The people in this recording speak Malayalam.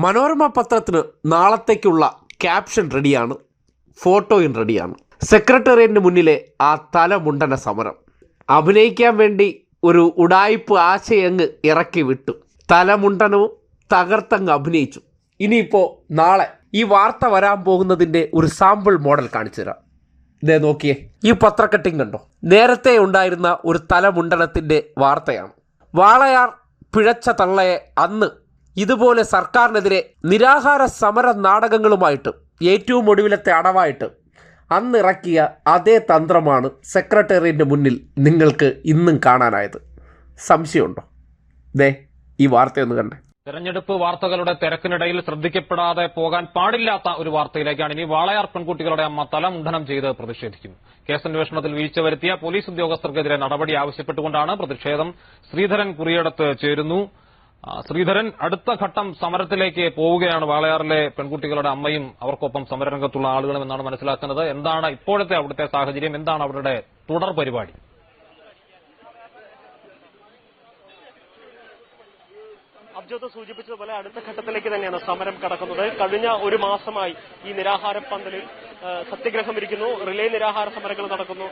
മനോരമ പത്രത്തിന് നാളത്തേക്കുള്ള ക്യാപ്ഷൻ റെഡിയാണ് ഫോട്ടോയും റെഡിയാണ്. സെക്രട്ടേറിയറ്റിന് മുന്നിലെ ആ തലമുണ്ടന സമരം. അഭിനയിക്കാൻ വേണ്ടി ഒരു ഉടായ്പ് ആശയങ്ങ് ഇറക്കി വിട്ടു. തലമുണ്ടനവും തകർത്തങ്ങ് അഭിനയിച്ചു. ഇനിയിപ്പോൾ നാളെ ഈ വാർത്ത വരാൻ പോകുന്നതിന്റെ ഒരു സാമ്പിൾ മോഡൽ കാണിച്ചു തരാം. ഇതേ നോക്കിയേ ഈ പത്രക്കട്ടിങ് കണ്ടോ? നേരത്തെ ഉണ്ടായിരുന്ന ഒരു തലമുണ്ടനത്തിന്റെ വാർത്തയാണ്. വാളയാർ പിഴച്ച തള്ളയെ അന്ന് ഇതുപോലെ സർക്കാരിനെതിരെ നിരാഹാര സമര നാടകങ്ങളുമായിട്ട് ഏറ്റവും ഒടുവിലത്തെ അടവായിട്ട് അന്നിറക്കിയ അതേ തന്ത്രമാണ് സെക്രട്ടേറിയറ്റിന്റെ മുന്നിൽ നിങ്ങൾക്ക് ഇന്നും കാണാനായത്. സംശയമുണ്ടോ? ദേ ഈ വാർത്തയൊന്ന് കണ്ടേ. തെരഞ്ഞെടുപ്പ് വാർത്തകളുടെ തിരക്കിനിടയിൽ ശ്രദ്ധിക്കപ്പെടാതെ പോകാൻ പാടില്ലാത്ത ഒരു വാർത്തയിലേക്കാണ് ഇനി വാളയാർ പെൺകുട്ടികളുടെ അമ്മ തലമുണ്ഡനം ചെയ്ത് പ്രതിഷേധിക്കുന്നു. കേസന്വേഷണത്തിൽ വീഴ്ച വരുത്തിയ പോലീസ് ഉദ്യോഗസ്ഥർക്കെതിരെ നടപടി ആവശ്യപ്പെട്ടുകൊണ്ടാണ് പ്രതിഷേധം. ശ്രീധരൻ കുറിയടത്ത് ചേരുന്നു. ശ്രീധരൻ അടുത്ത ഘട്ടം സമരത്തിലേക്ക് പോവുകയാണ്. വാളയാറിലെ പെൺകുട്ടികളുടെ അമ്മയും അവർക്കൊപ്പം സമരരംഗത്തുള്ള ആളുകളും എന്നാണ് മനസ്സിലാക്കുന്നത്. എന്താണ് ഇപ്പോഴത്തെ അവിടുത്തെ സാഹചര്യം? എന്താണ് അവരുടെ തുടർ പരിപാടി? അബ്ജോത്ത് സൂചിപ്പിച്ചതുപോലെ അടുത്ത ഘട്ടത്തിലേക്ക് തന്നെയാണ് സമരം കടക്കുന്നത്. കഴിഞ്ഞ ഒരു മാസമായി ഈ നിരാഹാര പന്തലിൽ സത്യഗ്രഹം ഇരിക്കുന്നു. റിലേ നിരാഹാര സമരങ്ങൾ നടക്കുന്നു.